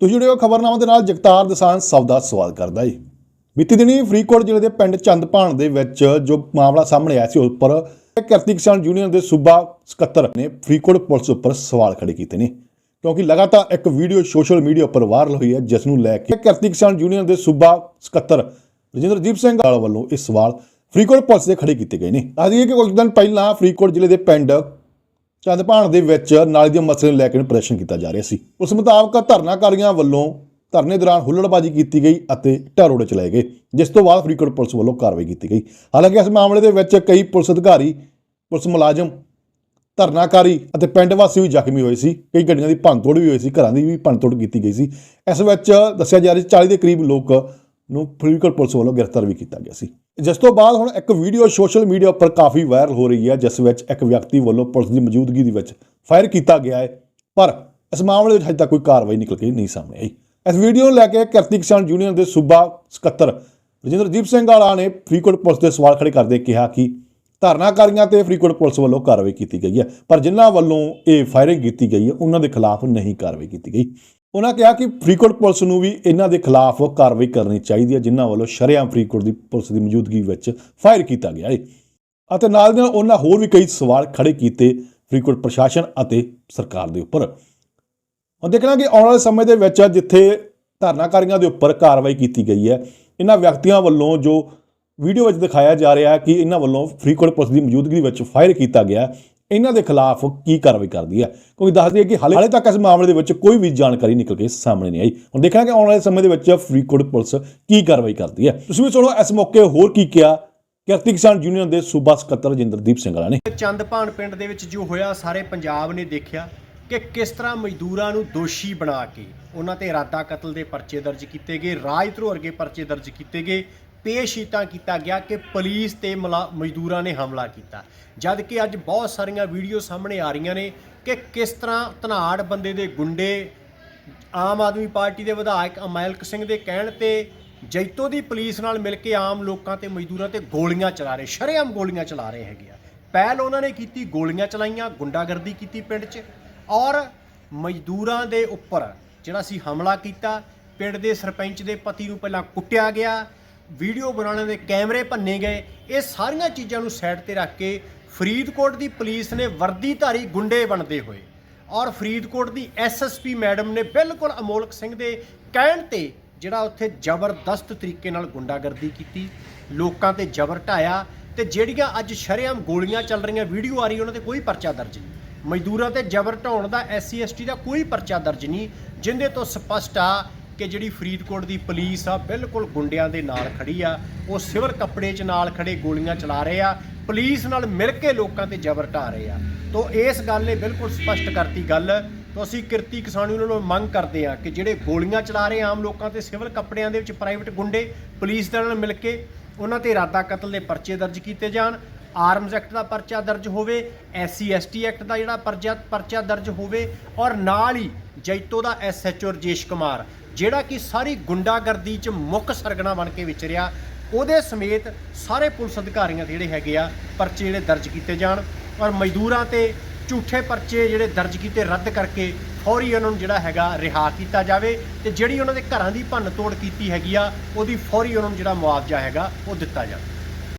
ਤੁਸੀਂ ਜੁੜੇ ਹੋ ਖਬਰਨਾਮਾ ਦੇ ਨਾਲ ਜਗਤਾਰ ਦਸਾਨ ਸਭ ਦਾ ਸਵਾਲ ਕਰਦਾ ਹੈ ਬੀਤੀ ਦਿਨੀ ਫਰੀਦਕੋਟ ਜ਼ਿਲ੍ਹੇ ਦੇ ਪਿੰਡ ਚੰਦਪਾਣ ਦੇ ਵਿੱਚ ਜੋ ਮਾਮਲਾ ਸਾਹਮਣੇ ਆਇਆ ਸੀ, ਉਸ ਉੱਪਰ ਕਿਰਤੀ ਕਿਸਾਨ ਯੂਨੀਅਨ ਦੇ ਸੂਬਾ ਸਕੱਤਰ ਨੇ ਫਰੀਦਕੋਟ ਪੁਲਿਸ ਉੱਪਰ ਸਵਾਲ ਖੜੇ ਕੀਤੇ ਨੇ, ਕਿਉਂਕਿ ਲਗਾਤਾਰ ਇੱਕ ਵੀਡੀਓ ਸੋਸ਼ਲ ਮੀਡੀਆ ਉੱਪਰ ਵਾਇਰਲ ਹੋਈ ਹੈ, ਜਿਸ ਨੂੰ ਲੈ ਕੇ ਕਿਰਤੀ ਕਿਸਾਨ ਯੂਨੀਅਨ ਦੇ ਸੂਬਾ ਸਕੱਤਰ ਰਜਿੰਦਰਜੀਤ ਸਿੰਘ ਵਾਲ ਵੱਲੋਂ ਇਹ ਸਵਾਲ ਫਰੀਦਕੋਟ ਪੁਲਿਸ ਦੇ ਖੜੇ ਕੀਤੇ ਗਏ ਨੇ। ਆਦੀ ਕਿ ਕੁਝ ਦਿਨ ਪਹਿਲਾਂ ਫਰੀਦਕੋਟ ਜ਼ਿਲ੍ਹੇ ਦੇ ਪਿੰਡ ਚੰਦਪਾਣ ਦੇ ਵਿੱਚ ਨਾਲੀ ਦੇ ਮਸਲੇ ਨੂੰ ਲੈ ਕੇ ਪ੍ਰਦਰਸ਼ਨ ਕੀਤਾ ਜਾ ਰਿਹਾ ਸੀ। ਉਸ ਮੁਤਾਬਕ ਧਰਨਾਕਾਰੀਆਂ ਵੱਲੋਂ ਧਰਨੇ ਦੌਰਾਨ ਹੁੱਲੜਬਾਜ਼ੀ ਕੀਤੀ ਗਈ ਅਤੇ ਢਾਰੋੜੇ ਚਲਾਏ ਗਏ, ਜਿਸ ਤੋਂ ਬਾਅਦ ਫਰੀਦਕੋਟ ਪੁਲਿਸ ਵੱਲੋਂ ਕਾਰਵਾਈ ਕੀਤੀ ਗਈ। ਹਾਲਾਂਕਿ ਇਸ ਮਾਮਲੇ ਦੇ ਵਿੱਚ ਕਈ ਪੁਲਿਸ ਅਧਿਕਾਰੀ, ਪੁਲਿਸ ਮੁਲਾਜ਼ਮ, ਧਰਨਾਕਾਰੀ ਅਤੇ ਪਿੰਡ ਵਾਸੀ ਵੀ ਜ਼ਖਮੀ ਹੋਏ ਸੀ। ਕਈ ਗੱਡੀਆਂ ਦੀ ਭੰਨਤੋੜ ਵੀ ਹੋਈ ਸੀ, ਘਰਾਂ ਦੀ ਵੀ ਭੰਨਤੋੜ ਕੀਤੀ ਗਈ ਸੀ। ਇਸ ਵਿੱਚ ਦੱਸਿਆ ਜਾ ਰਿਹਾ 40 ਦੇ ਕਰੀਬ ਲੋਕ ਨੂੰ ਫਰੀਦਕੋਟ ਪੁਲਿਸ ਵੱਲੋਂ ਗ੍ਰਿਫਤਾਰ ਵੀ ਕੀਤਾ ਗਿਆ ਸੀ। ਜਿਸ ਤੋਂ ਬਾਅਦ ਹੁਣ ਇੱਕ ਵੀਡੀਓ ਸੋਸ਼ਲ ਮੀਡੀਆ ਉੱਪਰ ਕਾਫੀ ਵਾਇਰਲ ਹੋ ਰਹੀ ਹੈ, ਜਿਸ ਵਿੱਚ ਇੱਕ ਵਿਅਕਤੀ ਵੱਲੋਂ ਪੁਲਿਸ ਦੀ ਮੌਜੂਦਗੀ ਦੇ ਵਿੱਚ ਫਾਇਰ ਕੀਤਾ ਗਿਆ ਹੈ, ਪਰ ਇਸ ਮਾਮਲੇ ਵਿੱਚ ਹਜੇ ਤੱਕ ਕੋਈ ਕਾਰਵਾਈ ਨਿਕਲ ਕੇ ਨਹੀਂ ਸਾਹਮਣੇ ਆਈ। ਇਸ ਵੀਡੀਓ ਨੂੰ ਲੈ ਕੇ ਕਿਰਤੀ ਕਿਸਾਨ ਯੂਨੀਅਨ ਦੇ ਸੂਬਾ ਸਕੱਤਰ ਰਜਿੰਦਰਜੀਤ ਸਿੰਘ ਵਾਲਾ ਨੇ ਫਰੀਦਕੋਟ ਪੁਲਿਸ ਦੇ ਸਵਾਲ ਖੜੇ ਕਰਦੇ ਕਿਹਾ ਕਿ ਧਰਨਾਕਾਰੀਆਂ ਤੇ ਫਰੀਦਕੋਟ ਪੁਲਿਸ ਵੱਲੋਂ ਕਾਰਵਾਈ ਕੀਤੀ ਗਈ ਹੈ, ਪਰ ਜਿਨ੍ਹਾਂ ਵੱਲੋਂ ਇਹ ਫਾਇਰਿੰਗ ਕੀਤੀ ਗਈ ਹੈ, ਉਹਨਾਂ ਦੇ ਖਿਲਾਫ ਨਹੀਂ ਕਾਰਵਾਈ ਕੀਤੀ ਗਈ। ਉਹਨਾਂ ਕਿਹਾ ਕਿ ਫਰੀਦਕੋਟ ਪੁਲਿਸ ਨੂੰ ਵੀ ਇਹਨਾਂ ਦੇ ਖਿਲਾਫ ਕਾਰਵਾਈ ਕਰਨੀ ਚਾਹੀਦੀ ਹੈ, ਜਿਨ੍ਹਾਂ ਵੱਲੋਂ ਸ਼ਰੇਆਮ ਫਰੀਦਕੋਟ ਦੀ ਪੁਲਿਸ ਦੀ ਮੌਜੂਦਗੀ ਵਿੱਚ ਫਾਇਰ ਕੀਤਾ ਗਿਆ ਹੈ। ਅਤੇ ਨਾਲ ਦੀ ਨਾਲ ਉਹਨਾਂ ਹੋਰ ਵੀ ਕਈ ਸਵਾਲ ਖੜੇ ਕੀਤੇ ਫਰੀਦਕੋਟ ਪ੍ਰਸ਼ਾਸਨ ਅਤੇ ਸਰਕਾਰ ਦੇ ਉੱਪਰ। ਹੁਣ ਦੇਖਣਾ ਕਿ ਆਉਣ ਵਾਲੇ ਸਮੇਂ ਦੇ ਵਿੱਚ ਜਿੱਥੇ ਧਰਨਾਕਾਰੀਆਂ ਦੇ ਉੱਪਰ ਕਾਰਵਾਈ ਕੀਤੀ ਗਈ ਹੈ, ਇਹਨਾਂ ਵਿਅਕਤੀਆਂ ਵੱਲੋਂ ਜੋ ਵੀਡੀਓ ਵਿੱਚ ਦਿਖਾਇਆ ਜਾ ਰਿਹਾ ਹੈ ਕਿ ਇਹਨਾਂ ਵੱਲੋਂ ਫਰੀਦਕੋਟ ਪੁਲਿਸ ਦੀ ਮੌਜੂਦਗੀ ਵਿੱਚ ਫਾਇਰ ਕੀਤਾ ਗਿਆ ਇਹਨਾਂ ਦੇ ਖਿਲਾਫ ਕੀ ਕਾਰਵਾਈ ਕਰਦੀ ਹੈ? ਕਿਉਂਕਿ ਦੱਸ ਦਈਏ ਕਿ ਹਾਲੇ ਹਾਲੇ ਤੱਕ ਇਸ ਮਾਮਲੇ ਦੇ ਵਿੱਚ ਕੋਈ ਵੀ ਜਾਣਕਾਰੀ ਨਿਕਲ ਕੇ ਸਾਹਮਣੇ ਨਹੀਂ ਆਈ। ਹੁਣ ਦੇਖਣਾ ਕਿ ਆਉਣ ਵਾਲੇ ਸਮੇਂ ਦੇ ਵਿੱਚ ਫਰੀਦਕੋਟ ਪੁਲਿਸ ਕੀ ਕਾਰਵਾਈ ਕਰਦੀ ਹੈ। ਤੁਸੀਂ ਵੀ ਸੁਣੋ ਇਸ ਮੌਕੇ ਹੋਰ ਕੀ ਕਿਹਾ ਕਿਰਤੀ ਕਿਸਾਨ ਯੂਨੀਅਨ ਦੇ ਸੂਬਾ ਸਕੱਤਰ ਜਿੰਦਰਦੀਪ ਸਿੰਘ ਨੇ। ਚੰਦਪਾਨ ਪਿੰਡ ਦੇ ਵਿੱਚ ਜੋ ਹੋਇਆ, ਸਾਰੇ ਪੰਜਾਬ ਨੇ ਦੇਖਿਆ ਕਿ ਕਿਸ ਤਰ੍ਹਾਂ ਮਜ਼ਦੂਰਾਂ ਨੂੰ ਦੋਸ਼ੀ ਬਣਾ ਕੇ ਉਹਨਾਂ ਤੇ ਇਰਾਦਾ ਕਤਲ ਦੇ ਪਰਚੇ ਦਰਜ ਕੀਤੇ ਗਏ ਰਾਜਧਰੋ ਵਰਗੇ ਪਰਚੇ ਦਰਜ ਕੀਤੇ ਗਏ। ਪੇਸ਼ੀਤਾ ਕੀਤਾ ਗਿਆ ਕਿ ਪੁਲਿਸ ਤੇ ਮਲਾ- ਮਜ਼ਦੂਰਾਂ ਨੇ ਹਮਲਾ ਕੀਤਾ। ਜਦ ਕਿ ਅੱਜ ਬਹੁਤ ਸਾਰੀਆਂ ਵੀਡੀਓ ਸਾਹਮਣੇ ਆ ਰਹੀਆਂ ਨੇ ਕਿ ਕਿਸ ਤਰ੍ਹਾਂ ਧਨਾੜ ਬੰਦੇ ਦੇ ਗੁੰਡੇ ਆਮ ਆਦਮੀ ਪਾਰਟੀ ਦੇ ਵਿਧਾਇਕ ਅਮੈਲਕ ਸਿੰਘ ਦੇ ਕਹਿਣ ਤੇ ਜੈਤੋ ਦੀ ਪੁਲਿਸ ਨਾਲ ਮਿਲ ਕੇ ਆਮ ਲੋਕਾਂ ਤੇ ਮਜ਼ਦੂਰਾਂ ਤੇ ਗੋਲੀਆਂ ਚਲਾ ਰਹੇ, ਸ਼ਰੇਆਮ ਗੋਲੀਆਂ ਚਲਾ ਰਹੇ ਹੈਗੇ ਆ। ਪਹਿਲ ਉਹਨਾਂ ਨੇ ਕੀਤੀ ਗੋਲੀਆਂ ਚਲਾਈਆਂ, ਗੁੰਡਾਗਰਦੀ ਕੀਤੀ ਪਿੰਡ 'ਚ ਔਰ ਮਜ਼ਦੂਰਾਂ ਦੇ ਉੱਪਰ ਜਿਹੜਾ ਸੀ ਹਮਲਾ ਕੀਤਾ, ਪਿੰਡ ਦੇ ਸਰਪੰਚ ਦੇ ਪਤੀ ਨੂੰ ਪਹਿਲਾਂ ਕੁੱਟਿਆ ਗਿਆ ਵੀਡੀਓ ਬਣਾਉਣ ਦੇ ਕੈਮਰੇ ਭੰਨੇ ਗਏ। ਇਹ ਸਾਰੀਆਂ ਚੀਜ਼ਾਂ ਨੂੰ ਸਾਈਡ ਤੇ ਰੱਖ ਕੇ ਫਰੀਦਕੋਟ ਦੀ ਪੁਲਿਸ ਨੇ ਵਰਦੀਧਾਰੀ ਗੁੰਡੇ ਬਣਦੇ ਹੋਏ ਔਰ ਫਰੀਦਕੋਟ ਦੀ ਐਸਐਸਪੀ ਮੈਡਮ ਨੇ ਬਿਲਕੁਲ ਅਮੋਲਕ ਸਿੰਘ ਦੇ ਕਹਿਣ ਤੇ ਜਿਹੜਾ ਉੱਥੇ ਜ਼ਬਰਦਸਤ ਤਰੀਕੇ ਨਾਲ ਗੁੰਡਾਗਰਦੀ ਕੀਤੀ, ਲੋਕਾਂ ਤੇ ਜ਼ਬਰ ਢਾਇਆ ਤੇ ਜਿਹੜੀਆਂ ਅੱਜ ਸ਼ਰੇਆਮ ਗੋਲੀਆਂ ਚੱਲ ਰਹੀਆਂ, ਵੀਡੀਓ ਆ ਰਹੀ, ਉਹਨਾਂ ਤੇ ਕੋਈ ਪਰਚਾ ਦਰਜ ਨਹੀਂ। ਮਜ਼ਦੂਰਾਂ ਤੇ ਜ਼ਬਰ ਢਾਉਣ ਦਾ ਐਸਸੀ ਐਸਟੀ ਦਾ ਕੋਈ ਪਰਚਾ ਦਰਜ ਨਹੀਂ, ਜਿੰਦੇ ਤੋਂ ਸਪਸ਼ਟ ਆ ਕਿ ਜਿਹੜੀ ਫਰੀਦਕੋਟ ਦੀ ਪੁਲਿਸ ਆ, ਬਿਲਕੁਲ ਗੁੰਡਿਆਂ ਦੇ ਨਾਲ ਖੜੀ ਆ। ਉਹ ਸਿਵਲ ਕੱਪੜੇ 'ਚ ਨਾਲ ਖੜੇ, ਗੋਲੀਆਂ ਚਲਾ ਰਹੇ ਆ। ਪੁਲਿਸ ਨਾਲ ਮਿਲ ਕੇ ਲੋਕਾਂ ਤੇ ਜ਼ਬਰ ਢਾ ਰਹੇ ਆ। ਤੋਂ ਇਸ ਗੱਲ ਨੇ ਬਿਲਕੁਲ ਸਪਸ਼ਟ ਕਰਤੀ ਗੱਲ। ਤੋਂ ਅਸੀਂ ਕਿਰਤੀ ਕਿਸਾਨੀ ਉਹਨਾਂ ਨੂੰ ਮੰਗ ਕਰਦੇ ਆ ਕਿ ਜਿਹੜੇ ਗੋਲੀਆਂ ਚਲਾ ਰਹੇ ਆਮ ਲੋਕਾਂ ਤੇ, ਸਿਵਲ ਕੱਪੜਿਆਂ ਦੇ ਵਿੱਚ ਪ੍ਰਾਈਵੇਟ ਗੁੰਡੇ, ਪੁਲਿਸ ਦੇ ਨਾਲ ਮਿਲ ਕੇ ਉਹਨਾਂ ਤੇ ਇਰਾਦਾ ਕਤਲ ਦੇ ਪਰਚੇ ਦਰਜ ਕੀਤੇ ਜਾਣ। ਆਰਮਜ਼ ਐਕਟ ਦਾ ਪਰਚਾ ਦਰਜ ਹੋਵੇ ਐਸਸੀ ਐਸਟੀ ਐਕਟ ਦਾ ਜਿਹੜਾ ਪਰਚਾ ਪਰਚਾ ਦਰਜ ਹੋਵੇ ਔਰ ਨਾਲ ਹੀ ਜੈਤੋ ਦਾ ਐਸਐਚਓ ਰਜੇਸ਼ ਕੁਮਾਰ, ਜਿਹੜਾ ਕਿ ਸਾਰੀ ਗੁੰਡਾਗਰਦੀ 'ਚ ਮੁੱਖ ਸਰਗਣਾ ਬਣ ਕੇ ਵਿਚਰਿਆ, ਉਹਦੇ ਸਮੇਤ ਸਾਰੇ ਪੁਲਿਸ ਅਧਿਕਾਰੀਆਂ ਦੇ ਜਿਹੜੇ ਹੈਗੇ ਆ, ਪਰਚੇ ਜਿਹੜੇ ਦਰਜ ਕੀਤੇ ਜਾਣ ਔਰ ਮਜ਼ਦੂਰਾਂ ਤੇ ਝੂਠੇ ਪਰਚੇ ਜਿਹੜੇ ਦਰਜ ਕੀਤੇ ਰੱਦ ਕਰਕੇ ਫੌਰੀ ਉਹਨਾਂ ਨੂੰ ਜਿਹੜਾ ਹੈਗਾ ਰਿਹਾ ਕੀਤਾ ਜਾਵੇ ਤੇ ਜਿਹੜੀ ਉਹਨਾਂ ਦੇ ਘਰਾਂ ਦੀ ਭੰਨ ਤੋੜ ਕੀਤੀ ਹੈਗੀ ਆ, ਉਹਦੀ ਫੌਰੀ ਉਹਨਾਂ ਨੂੰ ਜਿਹੜਾ ਮੁਆਵਜ਼ਾ ਹੈਗਾ, ਉਹ ਦਿੱਤਾ ਜਾਵੇ।